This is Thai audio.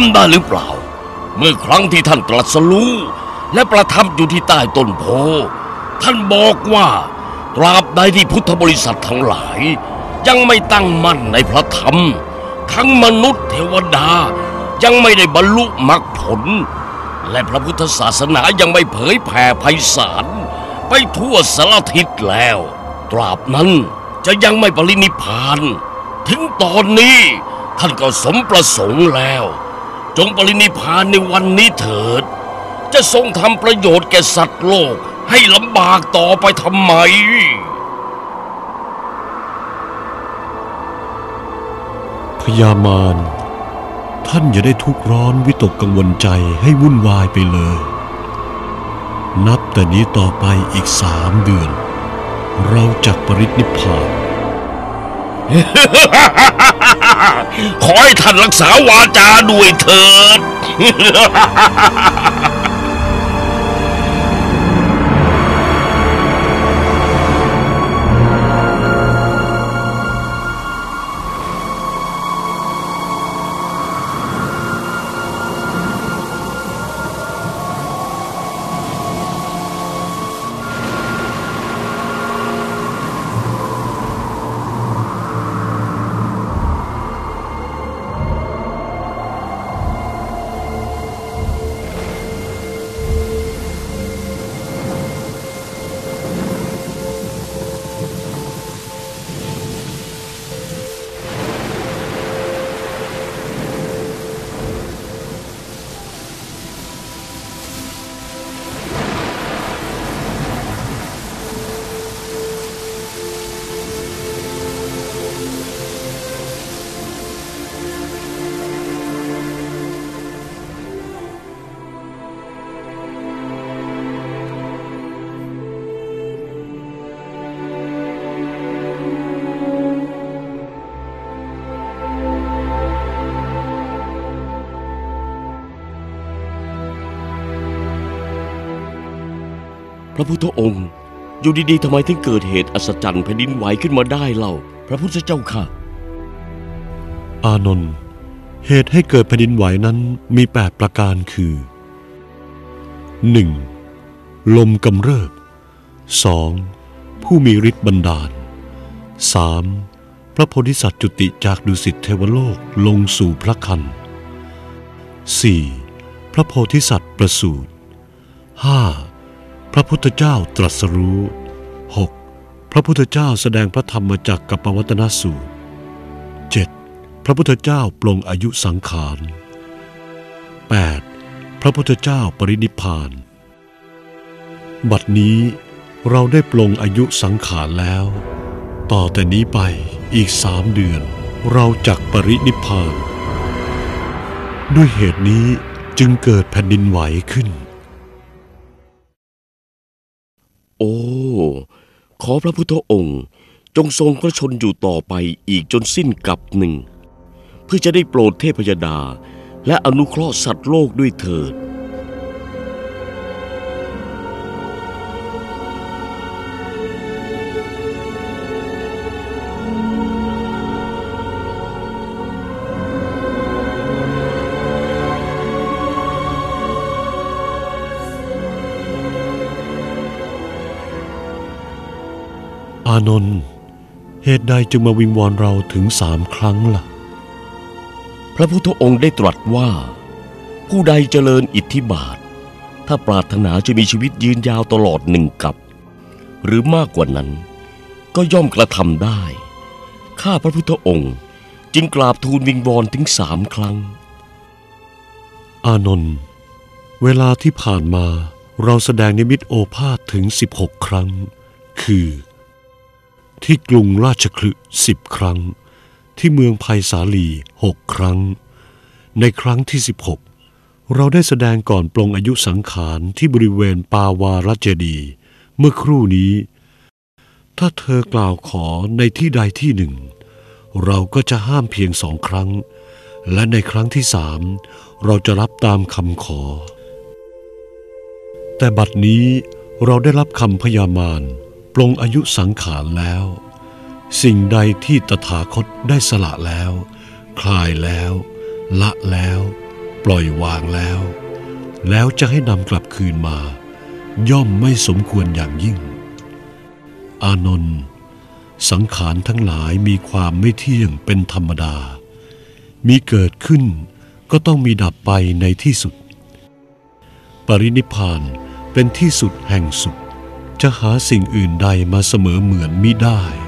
ำได้หรือเปล่า เมื่อครั้งที่ท่านตรัสรู้และประทับอยู่ที่ใต้ต้นโพ ท่านบอกว่า ตราบใดที่พุทธบริษัททั้งหลาย ยังไม่ตั้งมั่นในพระธรรม ทั้งมนุษย์เทวดายังไม่ได้บรรลุมรรคผล และพระพุทธศาสนายังไม่เผยแผ่ไพศาลไปทั่วสารทิศแล้ว ตราบนั้นจะยังไม่ปรินิพาน ถึงตอนนี้ท่านก็สมประสงค์แล้ว จงปรินิพานในวันนี้เถิด จะทรงทำประโยชน์แก่สัตว์โลกให้ลำบากต่อไปทำไมพญามารท่านอย่าได้ทุกข์ร้อนวิตกกังวลใจให้วุ่นวายไปเลย นับแต่นี้ต่อไปอีกสามเดือน เราจักปรินิพพาน ขอให้ท่านรักษาวาจาด้วยเถิด พระพุทธองค์ อยู่ดีๆทำไมถึงเกิดเหตุอัศจรรย์แผ่นดินไหวขึ้นมาได้เล่า พระพุทธเจ้าค่ะ อานนท์เหตุให้เกิดแผ่นดินไหวนั้นมีแปดประการคือ 1. ลมกำเริบ 2. ผู้มีฤทธิ์บันดาล 3. พระโพธิสัตว์จุติจากดุสิตเทวโลกลงสู่พระคัน 4. พระโพธิสัตว์ประสูติ 5. พระพุทธเจ้าตรัสรู้ 6. พระพุทธเจ้าแสดงพระธรรมจากกัปปวัตนสูตร 7. พระพุทธเจ้าปลงอายุสังขาร 8. พระพุทธเจ้าปรินิพาน บัดนี้เราได้ปลงอายุสังขารแล้ว ต่อแต่นี้ไปอีกสามเดือน เราจักปรินิพาน ด้วยเหตุนี้จึงเกิดแผ่นดินไหวขึ้น อ้ ขอพระพุทธองค์จงทรงพระชนอยู่ต่อไปอีกจนสิ้นกับหนึ่ง เพื่อจะได้โปรดเทพยดา และอนุเคราะห์สัตว์โลกด้วยเถิด อานนท์เหตุใดจึงมาวิงวอนเราถึงสามครั้งล่ะ พระพุทธองค์ได้ตรัสว่า ผู้ใดเจริญอิทธิบาท ถ้าปรารถนาจะมีชีวิตยืนยาวตลอดหนึ่งกับ หรือมากกว่านั้น ก็ย่อมกระทำได้ ข้าพระพุทธองค์จึงกราบทูลวิงวอนถึงสามครั้ง อานนท์เวลาที่ผ่านมาเราแสดงนิมิตโอภาษถึง 16 ครั้ง คือ ที่กรุงราชคลึสิบครั้ง ที่เมืองไผ่สาลีหกครั้ง ในครั้งที่ 16 เราได้แสดงก่อนปลงอายุสังขารที่บริเวณปาวารัจเจดี เมื่อครู่นี้ ถ้าเธอกล่าวขอในที่ใดที่หนึ่ง เราก็จะห้ามเพียงสองครั้ง และในครั้งที่สามเราจะรับตามคำขอ แต่บัดนี้เราได้รับคำพยามาร ปลงอายุสังขารแล้ว สิ่งใดที่ตถาคตได้สละแล้ว คลายแล้ว ละแล้ว ปล่อยวางแล้ว แล้วจะให้นำกลับคืนมา ย่อมไม่สมควรอย่างยิ่ง อานนท์สังขารทั้งหลายมีความไม่เที่ยงเป็นธรรมดา มีเกิดขึ้นก็ต้องมีดับไปในที่สุด ปรินิพพานเป็นที่สุดแห่งสุข จะหาสิ่งอื่นใดมาเสมอเหมือนมิได้